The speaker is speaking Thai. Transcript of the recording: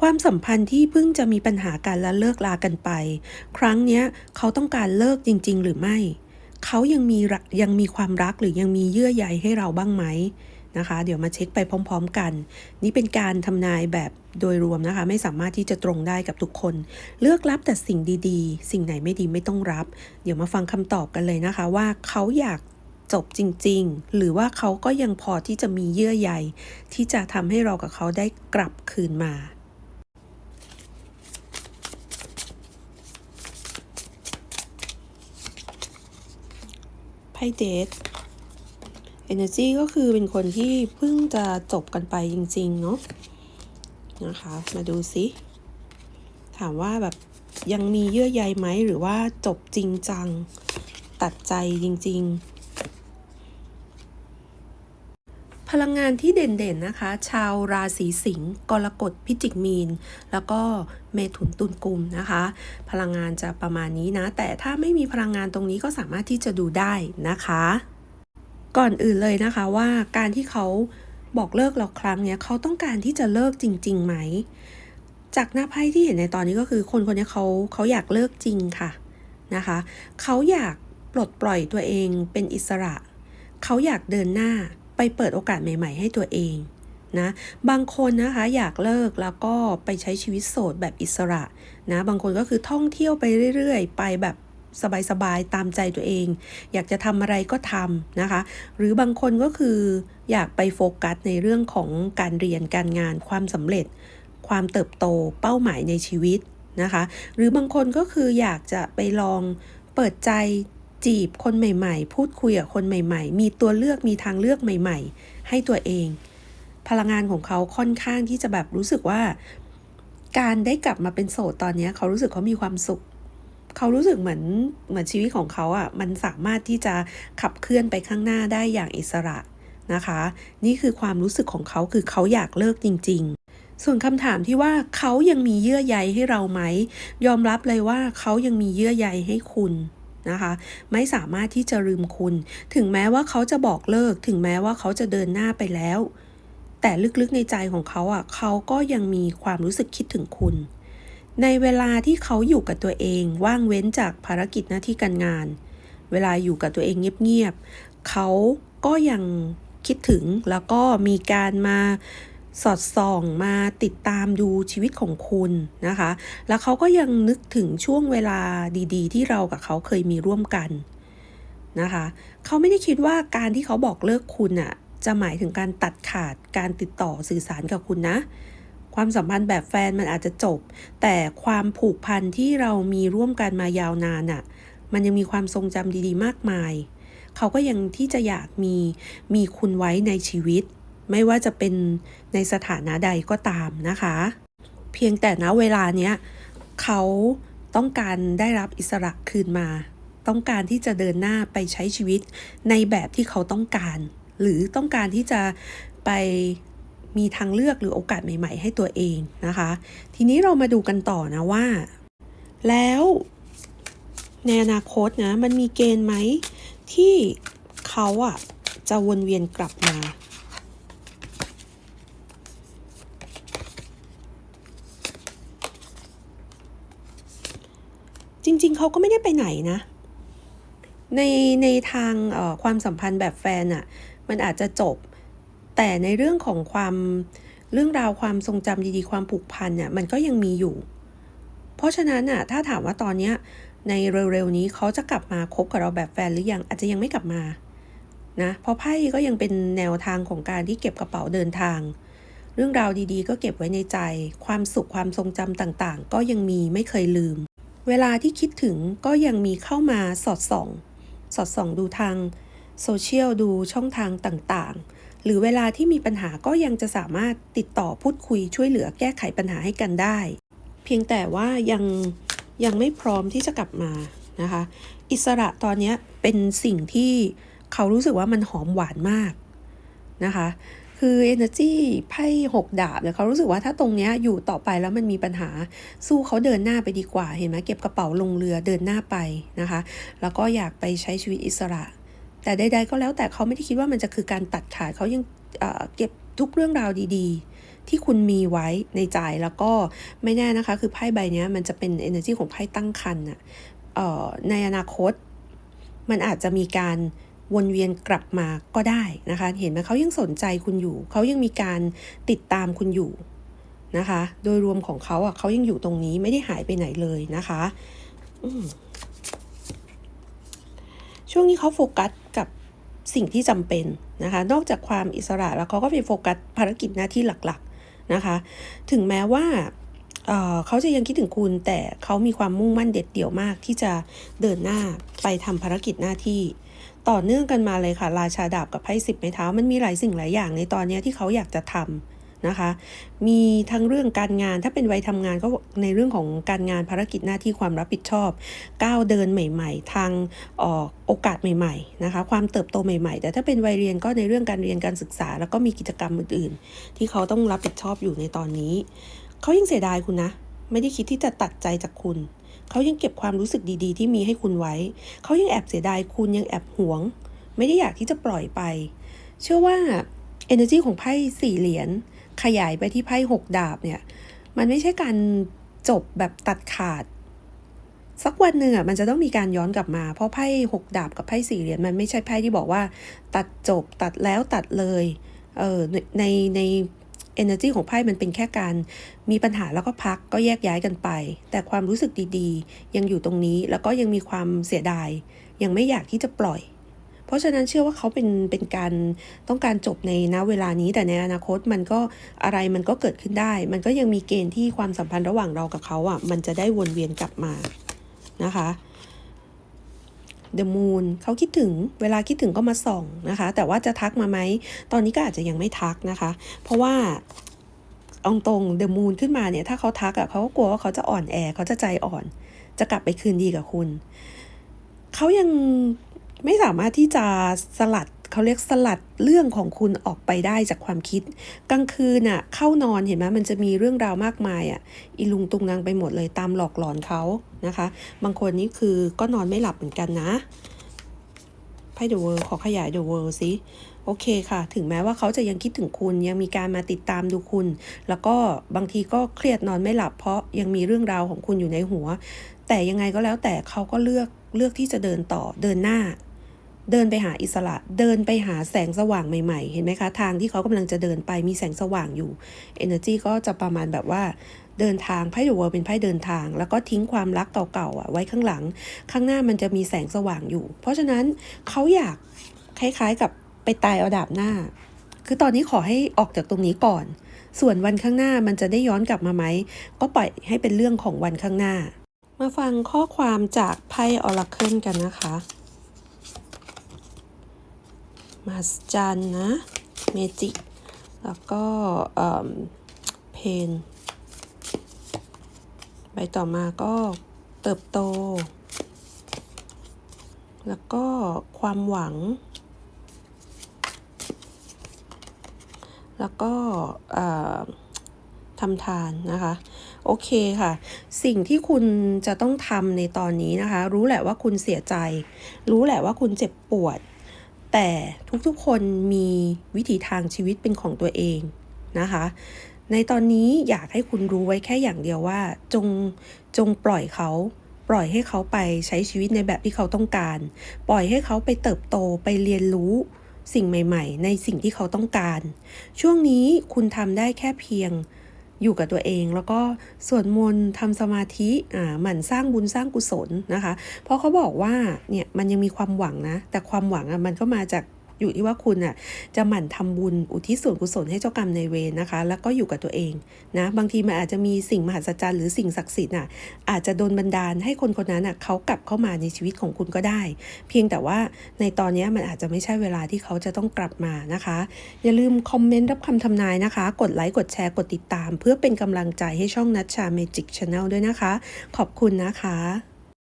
ความสัมพันธ์ที่เพิ่งจะมีปัญหากันและเลิกลากันไป ครั้งเนี้ยเขาต้องการเลิกจริง ๆ หรือไม่ เขายังมีรักยังมีความรักหรือยังมีเยื่อใยให้เราบ้างไหมนะคะ เดี๋ยวมาเช็คไปพร้อม ๆ กัน นี่เป็นการทำนายแบบโดยรวมนะคะ ไม่สามารถที่จะตรงได้กับทุกคน เลือกรับแต่สิ่งดีๆ สิ่งไหนไม่ดีไม่ต้องรับ เดี๋ยวมาฟังคำตอบกันเลยนะคะ ว่าเขาอยากจบจริง ๆ หรือว่าเขาก็ยังพอที่จะมีเยื่อใยที่จะทำให้เรากับเขาได้กลับคืนมา ไพ่เดทเอเนอร์จีก็คือเป็นคนที่เพิ่งจะจบกันไปจริง ๆ เนาะนะคะ มาดูสิถามว่าแบบยังมีเยื่อใยไหมหรือว่าจบจริงจัง ตัดใจจริง ๆ พลังงานที่เด่นๆนะคะ ชาวราศีสิงห์กรกฎพิจิกมีน แล้วก็เมถุนตุลกุมนะคะ พลังงานจะประมาณนี้นะ แต่ถ้าไม่มีพลังงานตรงนี้ก็สามารถที่จะดูได้นะคะ ก่อนอื่นเลยนะคะว่าการที่เขาบอกเลิกเราครั้งเนี้ยเขาต้องการที่จะเลิกจริงๆไหม จากหน้าไพ่ที่เห็นในตอนนี้ก็คือคนคนนี้เขาเขาอยากเลิกจริงค่ะนะคะเขาอยากปลดปล่อยตัวเองเป็นอิสระ เขาอยากเดินหน้า ไปเปิดโอกาสใหม่ ๆ ให้ตัวเองนะบางคนนะคะอยากเลิกแล้วก็ไปใช้ชีวิตโสดแบบอิสระนะบางคนก็คือท่องเที่ยวไปเรื่อยๆ ไปแบบสบายๆตามใจตัวเอง อยากจะทำอะไรก็ทำนะคะ หรือบางคนก็คืออยากไปโฟกัสในเรื่องของการเรียนการงานความสำเร็จ ความเติบโตเป้าหมายในชีวิตนะคะ หรือบางคนก็คืออยากจะไปลองเปิดใจ จีบคนใหม่ๆ พูดคุยกับคนใหม่ ๆ มีตัวเลือกมีทางเลือกใหม่ ๆ ให้ตัวเอง พลังงานของเขาค่อนข้างที่จะแบบรู้สึกว่า การได้กลับมาเป็นโสดตอนนี้เขารู้สึกเขามีความสุข เขารู้สึกเหมือนเหมือนชีวิตของเขาอะ่ะมันสามารถที่จะขับเคลื่อนไปข้างหน้าได้อย่างอิสระนะคะ นี่คือความรู้สึกของเขาคือเขาอยากเลิกจริง ๆส่วนคำถามที่ว่าเขายังมีเยื่อใยให้เราไหม ยอมรับเลยว่าเขายังมีเยื่อใยให้คุณ นะคะ ไม่สามารถที่จะลืมคุณ ถึงแม้ว่าเขาจะบอกเลิก ถึงแม้ว่าเขาจะเดินหน้าไปแล้ว แต่ลึกๆในใจของเขาอะเขาก็ยังมีความรู้สึกคิดถึงคุณ ในเวลาที่เขาอยู่กับตัวเองว่างเว้นจากภารกิจหน้าที่การงาน เวลาอยู่กับตัวเองเงียบๆเขาก็ยังคิดถึงแล้วก็มีการมา สอดส่องมาติดตามดูชีวิตของคุณนะคะ แล้วเขาก็ยังนึกถึงช่วงเวลาดีๆ ที่เรากับเขาเคยมีร่วมกันนะคะเขาไม่ได้คิดว่าการที่เขาบอกเลิกคุณอะจะหมายถึงการตัดขาดการติดต่อสื่อสารกับคุณนะ ความสัมพันธ์แบบแฟนมันอาจจะจบ แต่ความผูกพันที่เรามีร่วมกันมายาวนานอะมันยังมีความทรงจำดีๆ มากมาย เขาก็ยังที่จะอยากมีมีคุณไว้ในชีวิต ไม่ว่าจะเป็นในสถานะใดก็ตามนะคะ เพียงแต่ณเวลาเนี้ยเขาต้องการได้รับอิสระคืนมา ต้องการที่จะเดินหน้าไปใช้ชีวิตในแบบที่เขาต้องการ หรือต้องการที่จะไปมีทางเลือกหรือโอกาสใหม่ ๆ ให้ตัวเองนะคะ ทีนี้เรามาดูกันต่อนะว่า แล้วในอนาคตนะมันมีเกณฑ์ไหมที่เขาอะจะวนเวียนกลับมา ริง ๆ เขาก็ไม่ได้ไปไหนนะ ในในทางความสัมพันธ์แบบแฟนอะ่ะมันอาจจะจบ แต่ในเรื่องของความเรื่องราวความทรงจำดีๆ ความผูกพันเนี่ยมันก็ยังมีอยู่ เพราะฉะนั้นอะถ้าถามว่าตอนเนี้ยในเร็วๆนี้เขาจะกลับมาคบกับเราแบบแฟนหรือยังอาจจะยังไม่กลับมานะเพราะไพ่ก็ยังเป็นแนวทางของการที่เก็บกระเป๋าเดินทาง เรื่องราวดีๆ ก็เก็บไว้ในใจ ความสุขความทรงจำต่างๆ ก็ยังมีไม่เคยลืม เวลาที่คิดถึงก็ยังมีเข้ามาสอดส่อง สอดส่องดูทางโซเชียลดูช่องทางต่างๆ หรือเวลาที่มีปัญหาก็ยังจะสามารถติดต่อพูดคุยช่วยเหลือแก้ไขปัญหาให้กันได้ เพียงแต่ว่ายังยังไม่พร้อมที่จะกลับมานะคะ อิสระตอนนี้เป็นสิ่งที่เขารู้สึกว่ามันหอมหวานมากนะคะ คือ energy ไพ่หกดาบเนี่ยเขารู้สึกว่าถ้าตรงเนี้ยอยู่ต่อไปแล้วมันมีปัญหาสู้เขาเดินหน้าไปดีกว่า เห็นไหมเก็บกระเป๋าลงเรือเดินหน้าไปนะคะ แล้วก็อยากไปใช้ชีวิตอิสระ แต่ใด ๆ ก็แล้วแต่เขาไม่ได้คิดว่ามันจะคือการตัดขาดเขายังเเก็บทุกเรื่องราวดีๆ ที่คุณมีไว้ในใจแล้วก็ไม่แน่นะคะ คือไพ่ใบนี้มันจะเป็น energy ของไพ่ตั้งคันอะในอนาคต มันอาจจะมีการ วนเวียนกลับมาก็ได้นะคะ เห็นไหมเขายังสนใจคุณอยู่ เขายังมีการติดตามคุณอยู่นะคะ โดยรวมของเขาอะเขายังอยู่ตรงนี้ไม่ได้หายไปไหนเลยนะคะช่วงนี้เขาโฟกัสกับสิ่งที่จำเป็นนะคะ นอกจากความอิสระแล้วเขาก็ไปโฟกัสภารกิจหน้าที่หลักๆนะคะ ถึงแม้ว่าเเขาจะยังคิดถึงคุณแต่เขามีความมุ่งมั่นเด็ดเดี่ยวมากที่จะเดินหน้าไปทำภารกิจหน้าที่ ต่อเนื่องกันมาเลยค่ะ ราชาดาบกับไพ่สิบไม้เท้ามันมีหลายสิ่งหลายอย่างในตอนนี้ที่เขาอยากจะทำนะคะ มีทั้งเรื่องการงานถ้าเป็นวัยทำงานก็ในเรื่องของการงานภารกิจหน้าที่ความรับผิดชอบก้าวเดินใหม่ ๆ ทางออโอกาสใหม่ๆนะคะ ความเติบโตใหม่ ๆ แต่ถ้าเป็นวัยเรียนก็ในเรื่องการเรียนการศึกษา แล้วก็มีกิจกรรมอื่น ๆ ที่เขาต้องรับผิดชอบอยู่ในตอนนี้ เขายังเสียดายคุณนะ ไม่ได้คิดที่จะตัดใจจากคุณ เขายังเก็บความรู้สึกดีๆ ที่มีให้คุณไว้ เขายังแอบเสียดายคุณยังแอบหวง ไม่ได้อยากที่จะปล่อยไป เชื่อว่า energy ของไพ่สี่เหรียญขยายไปที่ไพ่หกดาบเนี่ย มันไม่ใช่การจบแบบตัดขาด สักวันหนึ่งอะมันจะต้องมีการย้อนกลับมา เพราะไพ่หกดาบกับไพ่สี่เหรียญมันไม่ใช่ไพ่ที่บอกว่า ตัดจบตัดแล้วตัดเลย เออในในใน energy ของไพ่มันเป็นแค่การ มีปัญหาแล้วก็พักก็แยกย้ายกันไป แต่ความรู้สึกดีๆ ยังอยู่ตรงนี้แล้วก็ยังมีความเสียดาย ยังไม่อยากที่จะปล่อย เพราะฉะนั้นเชื่อว่าเขาเป็นเป็นการต้องการจบในณเวลานี้แต่ในอนาคตมันก็อะไรมันก็เกิดขึ้นได้ มันก็ยังมีเกณฑ์ที่ความสัมพันธ์ระหว่างเรากับเขาอะมันจะได้วนเวียนกลับมานะคะ The Moon เขาคิดถึงเวลาคิดถึงก็มาส่องนะคะ แต่ว่าจะทักมาไหม ตอนนี้ก็อาจจะยังไม่ทักนะคะ เพราะว่าเอาตรง The Moon ขึ้นมาเนี่ย ถ้าเขาทักอะ่ะเขาก็กลัวว่าเขาจะอ่อนแอเขาจะใจอ่อน จะกลับไปคืนดีกับคุณ เขายังไม่สามารถที่จะสลัด เขาเรียกสลัดเรื่องของคุณออกไปได้จากความคิด กลางคืนน่ะเข้านอนเห็นไหมมันจะมีเรื่องราวมากมายอะอีลุงตุงนางไปหมดเลยตามหลอกหลอนเขานะคะ บางคนนี่คือก็นอนไม่หลับเหมือนกันนะไพ่เดอะเวิร์ขอขยายเดอะเวิร์สิโอเคค่ะ ถึงแม้ว่าเขาจะยังคิดถึงคุณยังมีการมาติดตามดูคุณ แล้วก็บางทีก็เครียดนอนไม่หลับ เพราะยังมีเรื่องราวของคุณอยู่ในหัว แต่ยังไงก็แล้วแต่เขาก็เลือกเลือกที่จะเดินต่อเดินหน้า เดินไปหาอิสระ เดินไปหาแสงสว่างใหม่ๆ เห็นไหมคะ ทางที่เขากำลังจะเดินไปมีแสงสว่างอยู่ Energy ก็จะประมาณแบบว่าเดินทางไพ่เดอะเวิร์เป็นไพ่เดินทาง แล้วก็ทิ้งความรักเก่าๆอะไว้ข้างหลัง ข้างหน้ามันจะมีแสงสว่างอยู่ เพราะฉะนั้นเขาอยากคล้ายๆกับไปตายเอาดาบหน้า คือตอนนี้ขอให้ออกจากตรงนี้ก่อน ส่วนวันข้างหน้ามันจะได้ย้อนกลับมาไหม ก็ปล่อยให้เป็นเรื่องของวันข้างหน้า มาฟังข้อความจากไพ่ออราเคิลกันนะคะ มาสจันนะเมจิ แล้วก็เพน ใบต่อมาก็เติบโต แล้วก็ความหวัง แล้วก็ทำทานนะคะ โอเคค่ะ สิ่งที่คุณจะต้องทำในตอนนี้นะคะ รู้แหละว่าคุณเสียใจ รู้แหละว่าคุณเจ็บปวด แต่ทุกๆคนมีวิถีทางชีวิตเป็นของตัวเองนะคะ ในตอนนี้อยากให้คุณรู้ไว้แค่อย่างเดียวว่า จงจงปล่อยเขาปล่อยให้เขาไปใช้ชีวิตในแบบที่เขาต้องการ ปล่อยให้เขาไปเติบโตไปเรียนรู้สิ่งใหม่ ๆ ในสิ่งที่เขาต้องการ ช่วงนี้คุณทำได้แค่เพียง อยู่กับตัวเอง แล้วก็สวดมนต์ทำสมาธิอ่าหมั่นสร้างบุญสร้างกุศลนะคะ เพราะเขาบอกว่าเนี่ยมันยังมีความหวังนะ แต่ความหวังอะมันก็มาจาก อยู่ที่ว่าคุณอะจะหมั่นทำบุญอุทิศส่วนกุศลให้เจ้ากรรมในเวรนะคะ แล้วก็อยู่กับตัวเองนะบางทีมันอาจจะมีสิ่งมหัศจรรย์หรือสิ่งศักดิ์สิทธิ์อะอาจจะโดนบันดาลให้คนคนนั้นอะเขากลับเข้ามาในชีวิตของคุณก็ได้ เพียงแต่ว่าในตอนนี้มันอาจจะไม่ใช่เวลาที่เขาจะต้องกลับมานะคะ อย่าลืมคอมเมนต์รับคำทำนายนะคะ กดไลค์กดแชร์กดติดตาม เพื่อเป็นกำลังใจให้ช่องนัชชาเมจิกชาแนลด้วยนะคะ ขอบคุณนะคะ